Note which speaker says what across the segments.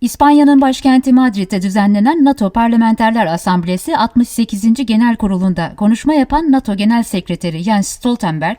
Speaker 1: İspanya'nın başkenti Madrid'de düzenlenen NATO Parlamenterler Asamblesi 68. Genel Kurulu'nda konuşma yapan NATO Genel Sekreteri Jens Stoltenberg,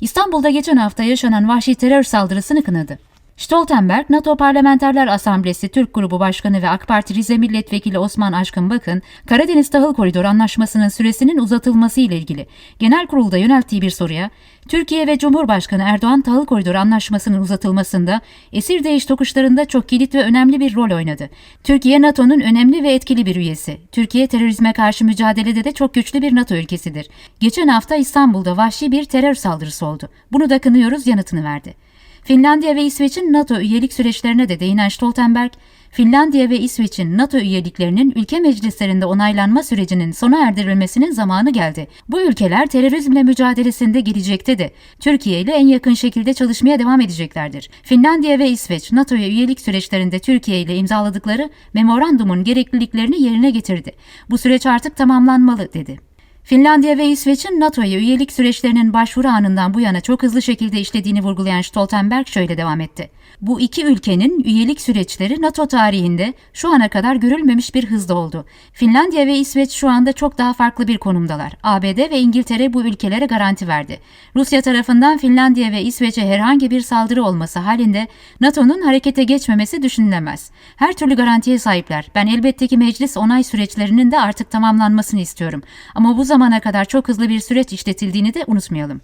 Speaker 1: İstanbul'da geçen hafta yaşanan vahşi terör saldırısını kınadı. Stoltenberg, NATO Parlamenterler Asamblesi Türk Grubu Başkanı ve AK Parti Rize Milletvekili Osman Aşkın Bakın, Karadeniz Tahıl Koridoru Anlaşması'nın süresinin uzatılması ile ilgili genel kurulda yönelttiği bir soruya, Türkiye ve Cumhurbaşkanı Erdoğan Tahıl Koridoru Anlaşması'nın uzatılmasında esir değiş tokuşlarında çok kilit ve önemli bir rol oynadı. Türkiye NATO'nun önemli ve etkili bir üyesi. Türkiye terörizme karşı mücadelede de çok güçlü bir NATO ülkesidir. Geçen hafta İstanbul'da vahşi bir terör saldırısı oldu. Bunu da kınıyoruz yanıtını verdi. Finlandiya ve İsveç'in NATO üyelik süreçlerine de değinen Stoltenberg, Finlandiya ve İsveç'in NATO üyeliklerinin ülke meclislerinde onaylanma sürecinin sona erdirilmesinin zamanı geldi. Bu ülkeler terörizmle mücadelesinde gelecekte de Türkiye ile en yakın şekilde çalışmaya devam edeceklerdir. Finlandiya ve İsveç NATO'ya üyelik süreçlerinde Türkiye ile imzaladıkları memorandumun gerekliliklerini yerine getirdi. Bu süreç artık tamamlanmalı dedi. Finlandiya ve İsveç'in NATO'ya üyelik süreçlerinin başvuru anından bu yana çok hızlı şekilde işlediğini vurgulayan Stoltenberg şöyle devam etti. Bu iki ülkenin üyelik süreçleri NATO tarihinde şu ana kadar görülmemiş bir hızda oldu. Finlandiya ve İsveç şu anda çok daha farklı bir konumdalar. ABD ve İngiltere bu ülkelere garanti verdi. Rusya tarafından Finlandiya ve İsveç'e herhangi bir saldırı olması halinde NATO'nun harekete geçmemesi düşünülemez. Her türlü garantiye sahipler. Ben elbette ki meclis onay süreçlerinin de artık tamamlanmasını istiyorum. Ama bu zamana kadar çok hızlı bir süreç işletildiğini de unutmayalım.